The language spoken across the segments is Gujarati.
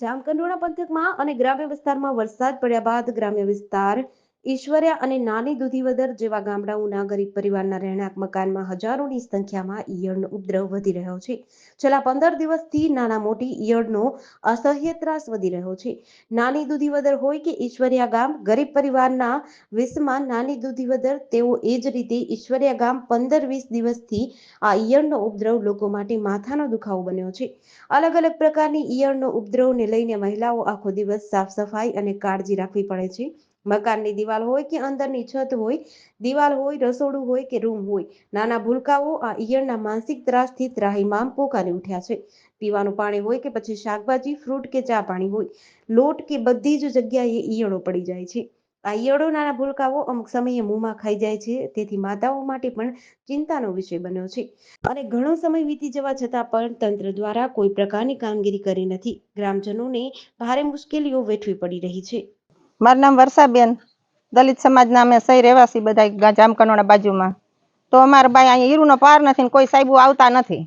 જામકંડોરણા પંથકમાં અને ગ્રામ્ય વિસ્તારમાં વરસાદ પડ્યા બાદ ગ્રામ્ય વિસ્તાર ઈશ્વર્યા અને નાની દુધીવદર જેવા ગામડાઓના ગરીબ પરિવારના રહેણાંક મકાનમાં હજારોની સંખ્યામાં ઈયળનો ઉપદ્રવ વધી રહ્યો છે. છેલ્લા પંદર દિવસથી નાના મોટી ઈયળનો અસહ્ય ત્રાસ વધી રહ્યો છે. નાની દુધીવદર હોય કે ઈશ્વર્યા ગામ, ગરીબ પરિવારના વિશ્વમાં નાની દુધીવદર, તેઓ એ જ રીતે ઈશ્વર્યા ગામ પંદર વીસ દિવસથી આ ઈયળનો ઉપદ્રવ લોકો માટે માથાનો દુખાવો બન્યો છે. અલગ અલગ પ્રકારની ઈયળનો ઉપદ્રવને લઈને મહિલાઓ આખો દિવસ સાફ સફાઈ અને કાળજી રાખવી પડે છે. મકાનની દિવાલ હોય કે અંદરની છત હોય, દિવાલ હોય, રસોડું હોય કે રૂમ હોય, નાના ભૂલકાઓ આ ઈયળના માનસિક ત્રાસથી ત્રાહીમામ પોકારી ઉઠ્યા છે. પીવાનું પાણી હોય કે પછી શાકભાજી, ફ્રૂટ કે ચા પાણી હોય, લોટ કે બધી જ જગ્યાએ ઈયળો પડી જાય છે. આ ઈયળો નાના ભૂલકાઓ અમુક સમયે મોંમાં ખાઈ જાય છે, તેથી માતાઓ માટે પણ ચિંતાનો વિષય બન્યો છે. અને ઘણો સમય વીતી જવા છતાં પણ તંત્ર દ્વારા કોઈ પ્રકારની કામગીરી કરી નથી. ગ્રામજનોને ભારે મુશ્કેલીઓ વેઠવી પડી રહી છે. મારું નામ વર્ષાબેન. દલિત સમાજના અમે સહી રહેવાસી બધા જામકનોડા બાજુમાં. તો અમારા બાઈ અહીંયા હીરુનો પાર નથી ને કોઈ સાહેબો આવતા નથી.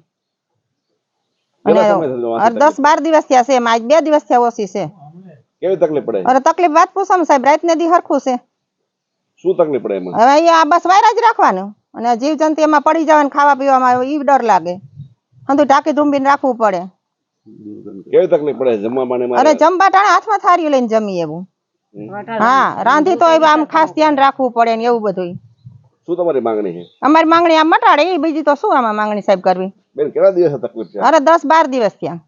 અને દસ બાર દિવસ થયા છે આજ બે દિવસ થયા ઓછી છે. કેવી તકલીફ પડે? અરે તકલીફ વાત પૂછો ને સાહેબ રાત ને દી હરખું છે. શું તકલીફ પડે હવે અહીંયા બસ વાયરા જ રાખવાનું. અને જીવ જંતુ એમાં પડી જવાનું ખાવા પીવામાં ઈ ડર લાગે. હંધું ઢાંકી ધૂંબીને રાખવું પડે. કેવી તકલીફ પડે જમવા અરે જમવા ટાણે હાથમાં થારી લઈને જમી એવું. હા રાંધી તો આમ ખાસ ધ્યાન રાખવું પડે ને એવું બધું શું તમારી માંગણી છે? અમારી માંગણી આમ મટાડે એ બીજી તો શું આમાં માંગણી સાહેબ કરવી? બેન કેટલા દિવસ તકલીફ છે? અરે દસ બાર દિવસ થયા.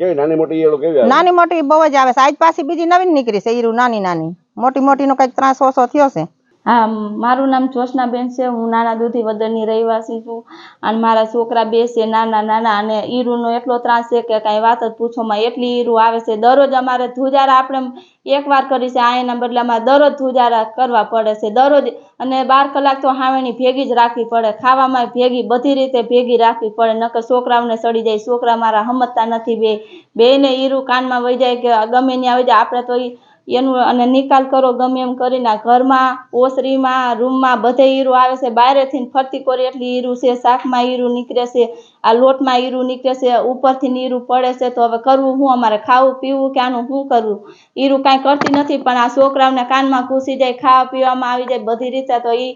કેવી નાની મોટી ઈયળો કેવી આવે? નાની મોટી બહુ જ આવે છે. આજ પાછી બીજી નવીન નીકળી છે ઈરું નાની નાની. મોટી મોટી નો કંઈક ત્રાસ ઓછો થયો છે. હા મારું નામ જોશનાબેન છે, હું નાના દૂધી વદરની રહેવાસી છું અને મારા છોકરા બે છે, નાના નાના અને ઈરુનો એટલો ત્રાસ છે કે કાંઈ વાત જ પૂછોમાં એટલી ઈરું આવે છે. દરરોજ અમારે ધુજારા આપણે એકવાર કરી છે આ એના બદલે અમારે દરરોજ ધુજારા કરવા પડે છે. દરરોજ અને બાર કલાક તો હાવેણી ભેગી જ રાખવી પડે. ખાવામાં ભેગી, બધી રીતે ભેગી રાખવી પડે. નકર છોકરાઓને સડી જાય, છોકરા મારા સમજતા નથી બે. બેને ઈરું કાનમાં વહી જાય કે ગમે ત્યાં વહી જાય. આપણે તો ઈ એનું અને નિકાલ કરો ગમે એમ કરીને ઘરમાં, ઓસરીમાં, રૂમમાં બધે ઈરું આવે છે. બહારેથી ફરતી કોરી એટલી ઈરું છે, શાકમાં ઈરું નીકળે છે, આ લોટમાં ઈરું નીકળે છે, ઉપરથી ઈરું પડે છે. તો હવે કરવું શું અમારે? ખાવું, પીવું કે આનું શું કરવું ઈરું કાંઈ કરતી નથી, પણ આ છોકરાઓને કાનમાં ઘૂસી જાય, ખાવા પીવામાં આવી જાય બધી રીતે. તો એ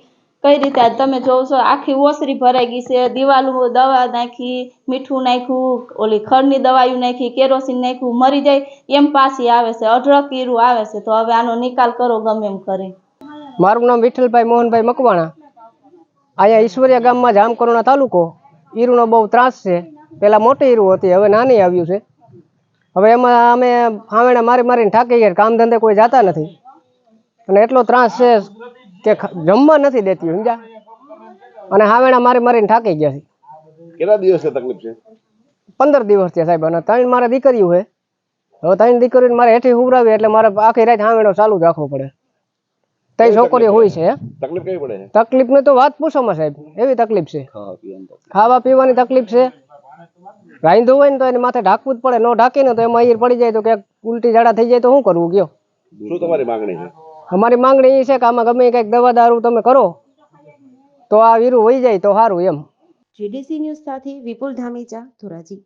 કઈ રીતે તમે જોવો છો? આખી ઓસરી ભરાઈ ગઈ છે. દિવાલ દવા નાખી, મીઠું નાખ્યું, ઓલી ખડની દવાયું નાખી, કેરોસીન નાખ્યું, મરી જાય એમ પાછી આવે છે. અઢળક ઈરું આવે છે. તો હવે આનો નિકાલ કરો ગમે એમ કરી. મારું નામ વિઠ્ઠલભાઈ મોહનભાઈ મકવાણા. અહીંયા ઈશ્વરિયા ગામમાં જામકરોણા તાલુકો. ઈરુનો બહુ ત્રાસ છે. પેલા મોટી ઈરું હતી, હવે નાની આવ્યું છે. હવે એમાં અમે હાવેણા મારી મારીને થાકી ગયા કામ ધંધે કોઈ જાતા નથી. અને એટલો ત્રાસ છે કે જમવા નથી દેતી સમજા અને હાવેણા મારી મારીને થાકી ગયા છે. કેટલા દિવસ તકલીફ છે? પંદર દિવસ થયા સાહેબ અને ત્રણ મારા દીકરીઓ છે. હવે ત્રણ દીકરીઓને મારે હેઠી ઉભરાવી એટલે મારે આખી રાત હાવેણો ચાલુ જ રાખવો પડે. ત્રણ છોકરીઓ હોય છે. હે તકલીફ કેવી પડે તકલીફ તકલીફની તો વાત પૂછોમાં સાહેબ એવી તકલીફ છે. ખાવા પીવાની તકલીફ. છે. રાંધું હોય ને તો એને માથે ઢાંકવું જ પડે ન ઢાંકીને તો એમાં ઈર પડી જાય તો ક્યાંક ઉલટી ઝાડા થઈ જાય તો શું કરવું ગયો? શું તમારી માંગણી છે? અમારી માંગણી એ છે કે આમાં ગમે કંઈક દવા દારૂ તમે કરો, તો આ વીરું વહી જાય તો સારું એમ. જીડીસી ન્યૂઝ સાથે વિપુલ ધામેચા ધોરાજી.